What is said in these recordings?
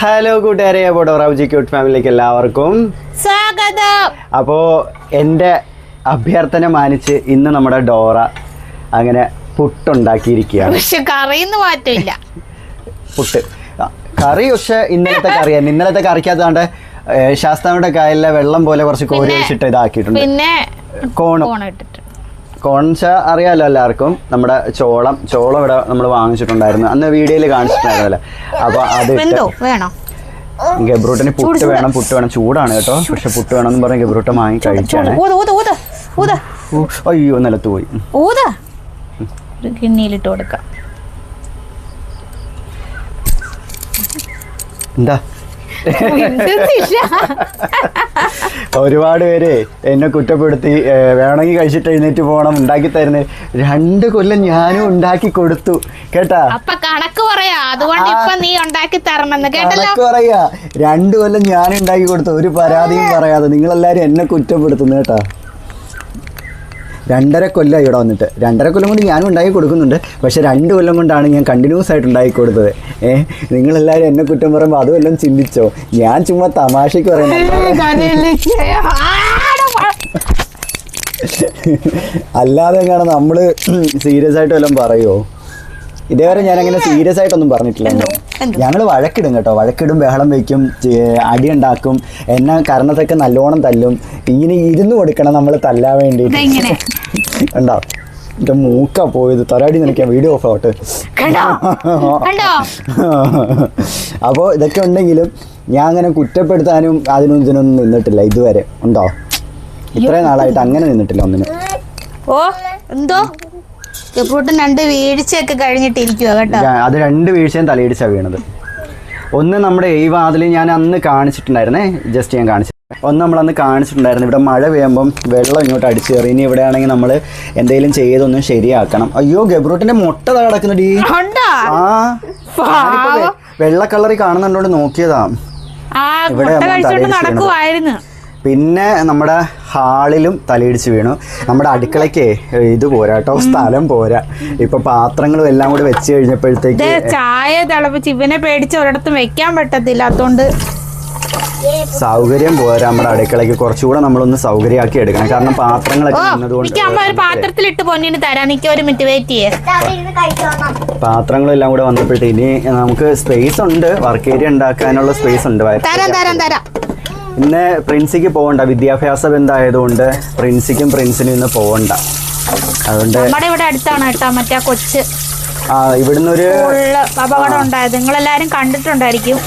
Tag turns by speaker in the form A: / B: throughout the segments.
A: Hello കൂട്ടുകാരെ. അപ്പോൾ ഡോറാബുജി cute ഫാമിലിക്ക് എല്ലാവർക്കും
B: സ്വാഗതം.
A: അപ്പോൾ എന്റെ അഭ്യർത്ഥന മാനിച്ച് ഇന്ന് നമ്മുടെ ഡോറ അങ്ങനെ പുട്ടുണ്ടാക്കിയിരിക്കുകയാണ്.
B: പക്ഷെ കറിന്ന് മാറ്റില്ല
A: പുട്ട്. കറി പക്ഷെ ഇന്നലത്തെ കറിയാണ് ഇന്നലത്തെ കറിക്കകത്താണ്ട് ശാസ്താവിന്റെ കായലിലെ വെള്ളം പോലെ കുറച്ച് കോരി വെച്ചിട്ട് ഇതാക്കിയിട്ടുണ്ട്.
B: പിന്നെ
A: കോണ്.
B: ഫോൺ
A: കോൺച്ച അറിയാലോ എല്ലാവർക്കും? നമ്മുടെ ചോളം ചോളം ഇവിടെ നമ്മൾ വാങ്ങിച്ചിട്ടുണ്ടായിരുന്നു. അന്ന് വീഡിയോയിൽ കാണിച്ചിട്ടുണ്ടായിരുന്നല്ലോ? അപ്പോൾ അത്
B: വേണോ?
A: ഗബ്രൂട്ടിന് പുട്ട് വേണം പുട്ട് വേണം. ചൂടാണ് കേട്ടോ. പക്ഷെ പുട്ട് വേണം എന്ന് പറഞ്ഞ് ഗബ്രൂട്ട വാങ്ങി കഴിക്കാണ് അയ്യോ നിലത്ത് പോയി.
B: കിണ്ണിയിലിട്ട് കൊടുക്കാം.
A: എന്താ. ഒരുപാട് പേര് എന്നെ കുറ്റപ്പെടുത്തി വേണമെങ്കിൽ കഴിച്ചിട്ട് എഴുന്നേറ്റ് പോകണം ഉണ്ടാക്കി തരുന്നത് രണ്ട് കൊല്ലം ഞാനും ഉണ്ടാക്കി കൊടുത്തു. കേട്ടാ?
B: അപ്പൊ കണക്ക് പറയാ. അതുകൊണ്ട് ഇപ്പൊ നീ ഉണ്ടാക്കി തരണമെന്ന്. കേട്ടല്ലോ?
A: കണക്ക് പറയാ. രണ്ട് കൊല്ലം ഞാൻ ഉണ്ടാക്കി കൊടുത്തു. ഒരു പരാതിയും പറയാതെ നിങ്ങളെല്ലാരും എന്നെ കുറ്റപ്പെടുത്തുന്നു കേട്ടാ. രണ്ടര കൊല്ലമായി ഇവിടെ വന്നിട്ട്. രണ്ടര കൊല്ലം കൊണ്ട് ഞാനും ഉണ്ടാക്കി കൊടുക്കുന്നുണ്ട്. പക്ഷേ രണ്ട് കൊല്ലം കൊണ്ടാണ് ഞാൻ കണ്ടിന്യൂസ് ആയിട്ട് ഉണ്ടാക്കി കൊടുത്തത്. ഏ നിങ്ങളെല്ലാവരും എന്നെ കുറ്റം പറയുമ്പോൾ അതുമെല്ലാം ചിന്തിച്ചോ? ഞാൻ ചുമ്മാ തമാശയ്ക്ക് പറയുന്നത് അല്ലാതെ എങ്ങനെ നമ്മൾ സീരിയസ് ആയിട്ട് വല്ലതും പറയുമോ ഇതേവരെ ഞാൻ അങ്ങനെ സീരിയസ് ആയിട്ടൊന്നും പറഞ്ഞിട്ടില്ല? ഞങ്ങൾ വഴക്കിടും കേട്ടോ. വഴക്കിടും ബഹളം വയ്ക്കും അടി ഉണ്ടാക്കും എന്നെ കരണത്തൊക്കെ നല്ലോണം തല്ലും. ഇങ്ങനെ ഇരുന്ന് കൊടുക്കണം നമ്മൾ തല്ലാൻ വേണ്ടിയിട്ട്. ഉണ്ടോ എന്റെ മൂക്ക പോയത്. തൊരാടി നിനക്ക് വീഡിയോ ഓഫ് ആവട്ടെ.
B: കണ്ടോ? കണ്ടോ?
A: അപ്പോൾ ഇതൊക്കെ ഉണ്ടെങ്കിലും ഞാൻ അങ്ങനെ കുറ്റപ്പെടുത്താനും അതിനും ഇതിനൊന്നും നിന്നിട്ടില്ല ഇതുവരെ. ഉണ്ടോ? ഇത്രയും നാളായിട്ട് അങ്ങനെ നിന്നിട്ടില്ല ഒന്നിനും.
B: ഓ എന്തോ? ചെപ്പൂട്ടൻ രണ്ട് വീഴ്ചയൊക്കെ കഴിഞ്ഞിട്ടിരിക്കുക കേട്ടോ.
A: അത് രണ്ട് വീഴ്ചയും തലയിടിച്ചാ വീണത്. ഒന്ന് നമ്മുടെ ഈ വാതിൽ ഞാൻ അന്ന് കാണിച്ചിട്ടുണ്ടായിരുന്നേ. ജസ്റ്റ് ഞാൻ കാണിച്ചു. ഒന്ന് നമ്മളന്ന് കാണിച്ചിട്ടുണ്ടായിരുന്നു. ഇവിടെ മഴ പെയ്യുമ്പം വെള്ളം ഇങ്ങോട്ട് അടിച്ചു കയറി ഇനി ഇവിടെയാണെങ്കിൽ നമ്മൾ എന്തെങ്കിലും ചെയ്തൊന്നും ശരിയാക്കണം. അയ്യോ ഗബ്രൂട്ടിന്റെ മുട്ട കിടക്കുന്നുണ്ട്
B: ഈ
A: ആ വെള്ള കളറി കാണുന്നുണ്ടോണ്ട് നോക്കിയതാ. ഇവിടെ പിന്നെ നമ്മുടെ ഹാളിലും തലയിടിച്ച് വീണു. നമ്മുടെ അടുക്കളയ്ക്ക് ഇത് പോരാ കേട്ടോ സ്ഥലം പോരാ. ഇപ്പൊ പാത്രങ്ങളും എല്ലാം കൂടി വെച്ച് കഴിഞ്ഞപ്പോഴത്തേക്ക്
B: ചായ തിളപ്പിച്ച് ഇവനെ പേടിച്ച് ഒരിടത്തും വെക്കാൻ പറ്റത്തില്ല. അതുകൊണ്ട്
A: സൗകര്യം പോരാ. നമ്മുടെ അടുക്കളയ്ക്ക് കുറച്ചുകൂടെ നമ്മളൊന്ന് സൗകര്യമാക്കി എടുക്കണം. കാരണം പാത്രങ്ങളൊക്കെ
B: പാത്രങ്ങളെല്ലാം
A: നിന്നതുകൊണ്ട്
B: ഒരു പാത്രത്തിലിട്ട് പൊന്നിന് തരാം. നിക്ക് ഒരു മിനിറ്റ് വെയിറ്റ് ചെയ്യേ.
A: പാത്രങ്ങളും എല്ലാം കൂടെ വന്നപ്പോഴത്തെ ഇനി നമുക്ക് സ്പേസ് ഉണ്ട്. വർക്ക് ഏരിയ ഉണ്ടാക്കാനുള്ള സ്പേസ് ഉണ്ട്.
B: തരാം തരാം തരാം.
A: ഇന്ന് പ്രിൻസിക്ക് പോകണ്ട. വിദ്യാഭ്യാസ ബന്ധമായതുകൊണ്ട് പ്രിൻസിക്കും പ്രിൻസിനും ഇന്ന് പോകണ്ട. അതുകൊണ്ട്
B: നമ്മുടെ ഇവിടെ അടുത്താണ് കേട്ടോ. മറ്റേ കൊച്ച്.
A: ആ ഇവിടുന്ന് ഒരു
B: അപകടം ഉണ്ടായത്. നിങ്ങളെല്ലാരും കണ്ടിട്ടുണ്ടായിരിക്കും.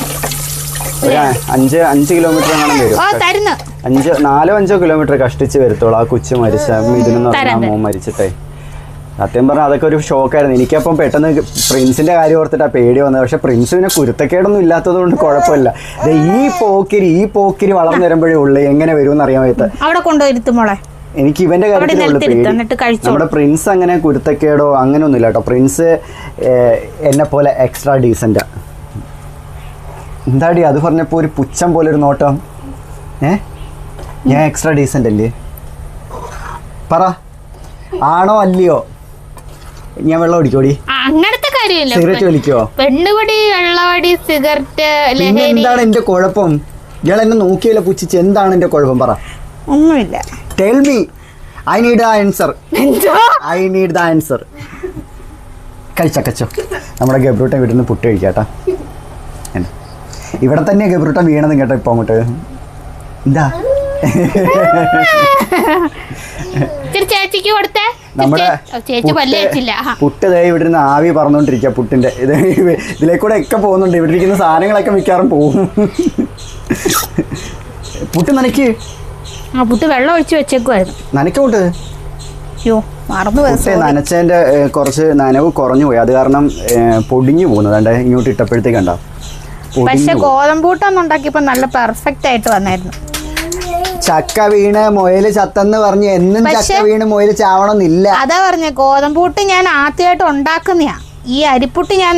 A: ഒരു അഞ്ച് അഞ്ച് കിലോമീറ്റർ അങ്ങനെ വരും. അഞ്ച് നാലോ അഞ്ചോ കിലോമീറ്റർ കഷ്ടിച്ച് വരത്തോളൂ ആ കൊച്ചു മരിച്ച ഇതിനെന്ന് പറഞ്ഞ
B: തരാം,
A: മോൻ മരിച്ചിട്ടേ. സത്യം പറഞ്ഞാൽ അതൊക്കെ ഒരു ഷോക്കായിരുന്നു. എനിക്കപ്പം പെട്ടെന്ന് പ്രിൻസിന്റെ കാര്യം ഓർത്തിട്ടാ പേടി വന്നത്. പക്ഷെ പ്രിൻസ് പിന്നെ കുരുത്തക്കേടൊന്നും ഇല്ലാത്തത് കൊണ്ട് കുഴപ്പമില്ല ഈ പോക്കിരി ഈ പോക്കിരി വളർന്നു വരുമ്പോഴേ ഉള്ളു. എങ്ങനെ വരും അറിയാൻ വയ്യത്ത.
B: അവിടെ
A: എനിക്ക് ഇവന്റെ
B: കാര്യത്തിൽ
A: പേടി. നമ്മുടെ പ്രിൻസ് അങ്ങനെ കുരുത്തക്കേടോ അങ്ങനെ ഇല്ല കേട്ടോ. പ്രിൻസ് എന്നെ പോലെ എക്സ്ട്രാ ഡീസന്റാ എന്താടി അത് പറഞ്ഞപ്പോൾ ഒരു പുച്ഛം പോലെ ഒരു നോട്ടം? ഏ? ഞാൻ എക്സ്ട്രാ ഡീസന്റ് അല്ലേ? പറ. ആണോ അല്ലയോ? ഞാൻ വെള്ളം
B: ഓടിക്കോടി അങ്ങനത്തെ കാര്യമില്ല.
A: സിഗരറ്റ് വലിക്കോ?
B: പെണ്ണുപടി വെള്ളവടി സിഗരറ്റ്
A: പിന്നെ എന്താണ് എന്റെ കുഴപ്പം? ഇയാൾ എന്നെ നോക്കിയല്ലോ പുച്ഛിച്ച്. എന്താണ് എന്റെ കുഴപ്പം? പറ.
B: ഒന്നുമില്ല.
A: Tell me I need the answer
B: എന്തോ?
A: ഐ നീഡ് ദ ആൻസർ കഴിച്ചക്കച്ചോ നമ്മുടെ ഗബ്രൂട്ടൻ വീട്ടിൽ നിന്ന് പുട്ട് കഴിക്കാട്ടാ? ഇവിടെ തന്നെ ഗബ്രൂട്ടൻ വീണതും കേട്ടോ ഇപ്പൊ അങ്ങോട്ട്. എന്താ
B: ചേച്ചിക്ക് കൊടുത്തേ.
A: നമ്മുടെ. പുട്ട് ദേ ഇവിടെ നിന്ന് ആവി പറന്നുകൊണ്ടിരിക്കുക പുട്ടിന്റെ. ഇത് ഇതിലേക്കൂടെ ഒക്കെ പോകുന്നുണ്ട്. ഇവിടെ ഇരിക്കുന്ന സാധനങ്ങളൊക്കെ മിക്കാറും പോകും. പുട്ട് നനയ്ക്ക്
B: ആ പുട്ട് വെള്ളം ഒഴിച്ച് വെച്ചേക്കുമായിരുന്നു
A: നനയ്ക്കോട്ട്
B: അയ്യോ മറന്നു
A: നനച്ചതിന്റെ കുറച്ച് നനവ് കുറഞ്ഞു പോയി. അത് കാരണം പൊടിഞ്ഞു പോകുന്നത് കണ്ടേ ഇങ്ങോട്ട് ഇട്ടപ്പോഴത്തേക്ക് കണ്ടോ?
B: പക്ഷെ ഗോതമ്പൂട്ടൊന്നും ഉണ്ടാക്കിയപ്പോ നല്ല പെർഫെക്റ്റ് ആയിട്ട് വന്നായിരുന്നു.
A: ചക്ക വീണ് മൊയൽ ചത്തെന്ന് പറഞ്ഞ് എന്നും ചക്ക വീണ് മൊയൽ ചാവണമെന്നില്ല.
B: അതാ പറഞ്ഞ ഗോതമ്പൂട്ട് ഞാൻ ആദ്യമായിട്ട് ഉണ്ടാക്കുന്നയാ. ഈ അരിപ്പുട്ട് ഞാൻ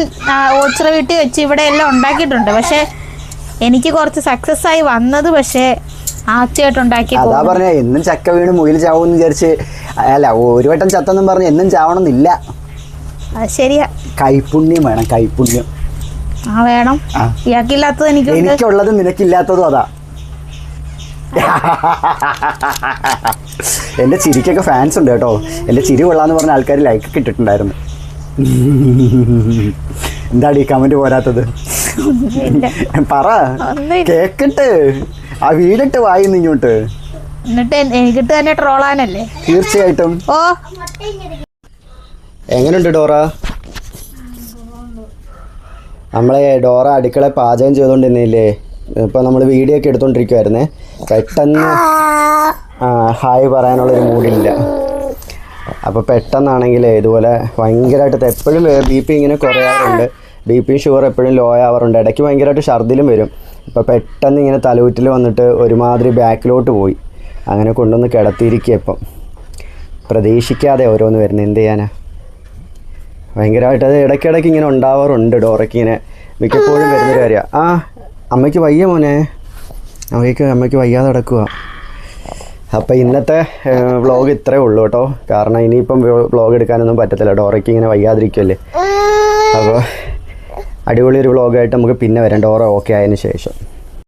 B: ഓച്ചിറ വീട്ടിൽ വെച്ച് ഇവിടെ എല്ലാം ഉണ്ടാക്കിയിട്ടുണ്ട്. പക്ഷെ എനിക്ക് കുറച്ച് സക്സസ് ആയി വന്നത് പക്ഷേ ആദ്യമായിട്ട് ഉണ്ടാക്കി
A: അതാ പറഞ്ഞ എന്നും ചക്ക വീണ് മുയിൽ ചാവും വിചാരിച്ച് അല്ല ഒരു വട്ടം ചത്തെന്നും പറഞ്ഞ് എന്നും ചാവണമെന്നില്ല.
B: ശരിയാ.
A: കൈപുണ്യം വേണം കൈപുണ്യം
B: ആ വേണം. ഇയാൾക്കില്ലാത്തത് എനിക്ക്
A: എനിക്കുള്ളതും നിനക്കില്ലാത്തതും അതാ. എന്റെ ചിരിക്കൊക്കെ ഫാൻസ് ഉണ്ട് കേട്ടോ. എന്റെ ചിരി കൊള്ളാന്ന് പറഞ്ഞ ആൾക്കാർ ലൈക്ക് കിട്ടിട്ടുണ്ടായിരുന്നു എന്താടി കമന്റ് പോരാത്തത്? പറ. കേക്കട്ടെ. ആ വീടിട്ട് വായിന്ന് നിങ്ങോട്ട്
B: എന്നിട്ട് എനിക്കിട്ട് തന്നെ ട്രോളാനല്ലേ
A: തീർച്ചയായിട്ടും.
B: ഓ.
A: എങ്ങനെയുണ്ട് ഡോറ? നമ്മളെ ഡോറ അടുക്കള പാചകം ചെയ്തുകൊണ്ടിരുന്നില്ലേ? ഇപ്പോൾ നമ്മൾ വീഡിയോ ഒക്കെ എടുത്തോണ്ടിരിക്കുവായിരുന്നേ. പെട്ടെന്ന് ഹായ് ഹായ് പറയാനുള്ളൊരു മൂഡില്ല അപ്പോൾ പെട്ടെന്നാണെങ്കിൽ ഇതുപോലെ ഭയങ്കരമായിട്ട് എപ്പോഴും ബി പി ഇങ്ങനെ കുറയാറുണ്ട്. ബി പി ഷുഗർ എപ്പോഴും ലോ ആവാറുണ്ട്. ഇടയ്ക്ക് ഭയങ്കരമായിട്ട് ഛർദിലും വരും. ഇപ്പോൾ പെട്ടെന്ന് ഇങ്ങനെ തലവുറ്റിൽ വന്നിട്ട് ഒരുമാതിരി ബാക്കിലോട്ട് പോയി. അങ്ങനെ കൊണ്ടുവന്ന് കിടത്തിയിരിക്കുക ഇപ്പം. പ്രതീക്ഷിക്കാതെ ഓരോന്ന് വരുന്നത് എന്ത് ചെയ്യാനാ? ഭയങ്കരമായിട്ട് അത് ഇടയ്ക്കിടയ്ക്ക് ഇങ്ങനെ ഉണ്ടാവാറുണ്ട് ഡോറയ്ക്ക് ഇങ്ങനെ. മിക്കപ്പോഴും വരുന്നൊരു കാര്യമാണ് ആ അമ്മയ്ക്ക് വയ്യ മോനെ. അമ്മയ്ക്ക് അമ്മയ്ക്ക് വയ്യാതെ കിടക്കുക അപ്പോൾ ഇന്നത്തെ വ്ളോഗ് ഇത്രേ ഉള്ളൂ കേട്ടോ. കാരണം ഇനിയിപ്പം വ്ളോഗ് എടുക്കാനൊന്നും പറ്റത്തില്ല. ഡോറയ്ക്ക് ഇങ്ങനെ വയ്യാതിരിക്കുമല്ലേ അപ്പോൾ അടിപൊളി ഒരു വ്ളോഗായിട്ട് നമുക്ക് പിന്നെ വരാം. ഡോറ ഓക്കെ ആയതിനു ശേഷം.